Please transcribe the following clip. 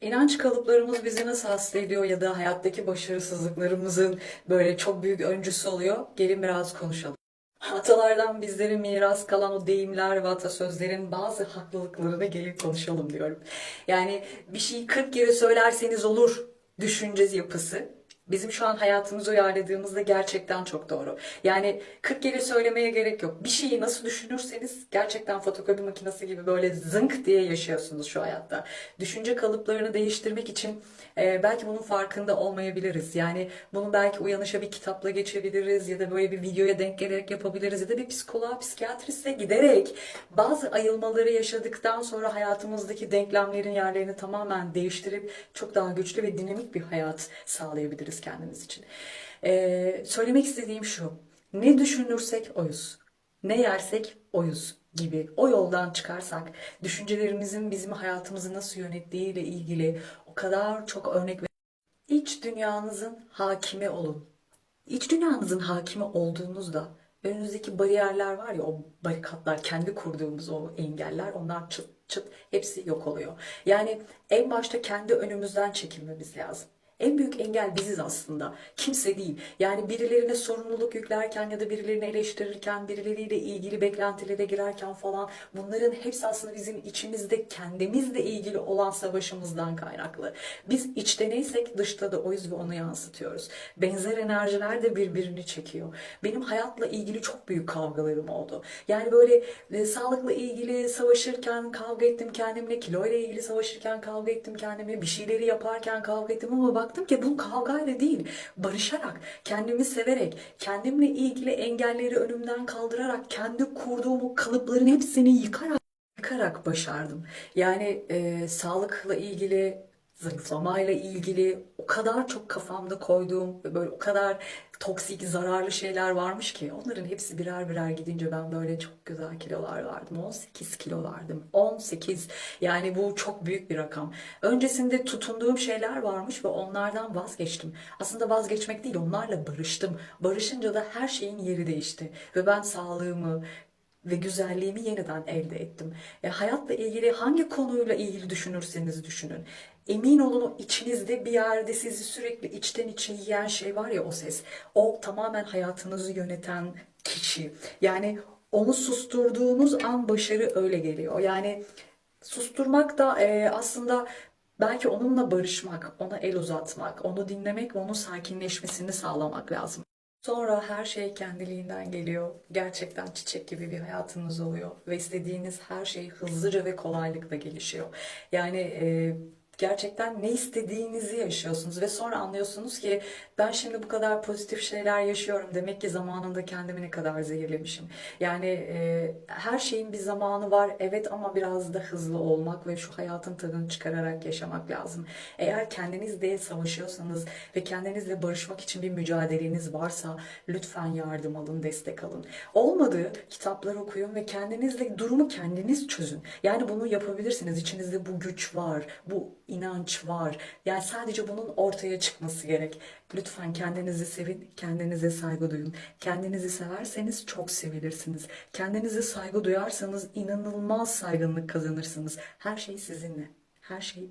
İnanç kalıplarımız bizi nasıl hasta ediyor ya da hayattaki başarısızlıklarımızın böyle çok büyük öncüsü oluyor. Gelin biraz konuşalım. Atalardan bizlere miras kalan o deyimler ve atasözlerin bazı haklılıklarını gelin konuşalım diyorum. Yani bir şeyi 40 kere söylerseniz olur düşünce yapısı bizim şu an hayatımıza uyarladığımızda gerçekten çok doğru. Yani 40 kere söylemeye gerek yok. Bir şeyi nasıl düşünürseniz gerçekten fotokopi makinesi gibi böyle zınk diye yaşıyorsunuz şu hayatta. Düşünce kalıplarını değiştirmek için e, belki bunun farkında olmayabiliriz. Yani bunu belki uyanışa bir kitapla geçebiliriz ya da böyle bir videoya denk gelerek yapabiliriz ya da bir psikoloğa, psikiyatriste giderek bazı ayılmaları yaşadıktan sonra hayatımızdaki denklemlerin yerlerini tamamen değiştirip çok daha güçlü ve dinamik bir hayat sağlayabiliriz kendimiz için. E, söylemek istediğim şu. Ne düşünürsek oyuz. Ne yersek oyuz gibi o yoldan çıkarsak düşüncelerimizin bizim hayatımızı nasıl yönettiğiyle ilgili o kadar çok örnek iç dünyanızın hakimi olun. İç dünyanızın hakimi olduğunuzda önünüzdeki bariyerler var ya o barikatlar kendi kurduğumuz o engeller onlar çıt çıt hepsi yok oluyor. Yani en başta kendi önümüzden çekilmemiz lazım. En büyük engel biziz aslında. Kimse değil. Yani birilerine sorumluluk yüklerken ya da birilerini eleştirirken, birileriyle ilgili beklentilere girerken falan bunların hepsi aslında bizim içimizde kendimizle ilgili olan savaşımızdan kaynaklı. Biz içte neysek dışta da oyuz ve onu yansıtıyoruz. Benzer enerjiler de birbirini çekiyor. Benim hayatla ilgili çok büyük kavgalarım oldu. Yani böyle e, sağlıkla ilgili savaşırken kavga ettim kendimle, kilo ile ilgili savaşırken kavga ettim kendimle, bir şeyleri yaparken kavga ettim ama baktım ki bu kavgayla değil, barışarak, kendimi severek, kendimle ilgili engelleri önümden kaldırarak, kendi kurduğum o kalıpların hepsini yıkarak yıkarak başardım. Yani e, sağlıkla ilgili, zayıflamayla ilgili o kadar çok kafamda koyduğum ve böyle o kadar toksik, zararlı şeyler varmış ki onların hepsi birer birer gidince ben böyle çok güzel kilolar verdim. 18 kilo verdim. 18 yani bu çok büyük bir rakam. Öncesinde tutunduğum şeyler varmış ve onlardan vazgeçtim. Aslında vazgeçmek değil onlarla barıştım. Barışınca da her şeyin yeri değişti. Ve ben sağlığımı, ve güzelliğimi yeniden elde ettim. E, hayatla ilgili hangi konuyla ilgili düşünürseniz düşünün. Emin olun o içinizde bir yerde sizi sürekli içten içe yiyen şey var ya o ses. O tamamen hayatınızı yöneten kişi. Yani onu susturduğunuz an başarı öyle geliyor. Yani susturmak da e, aslında belki onunla barışmak, ona el uzatmak, onu dinlemek ve onun sakinleşmesini sağlamak lazım. Sonra her şey kendiliğinden geliyor. Gerçekten çiçek gibi bir hayatınız oluyor. Ve istediğiniz her şey hızlıca ve kolaylıkla gelişiyor. Yani e, gerçekten ne istediğinizi yaşıyorsunuz. Ve sonra anlıyorsunuz ki ben şimdi bu kadar pozitif şeyler yaşıyorum. Demek ki zamanında kendimi ne kadar zehirlemişim. Yani e, her şeyin bir zamanı var. Evet ama biraz da hızlı olmak ve şu hayatın tadını çıkararak yaşamak lazım. Eğer kendinizle savaşıyorsanız ve kendinizle barışmak için bir mücadeleniz varsa lütfen yardım alın, destek alın. Olmadı kitaplar okuyun ve kendinizle durumu kendiniz çözün. Yani bunu yapabilirsiniz. İçinizde bu güç var, bu inanç var. Yani sadece bunun ortaya çıkması gerek. Lütfen kendinizi sevin, kendinize saygı duyun. Kendinizi severseniz çok sevilirsiniz. Kendinize saygı duyarsanız inanılmaz saygınlık kazanırsınız. Her şey sizinle. Her şey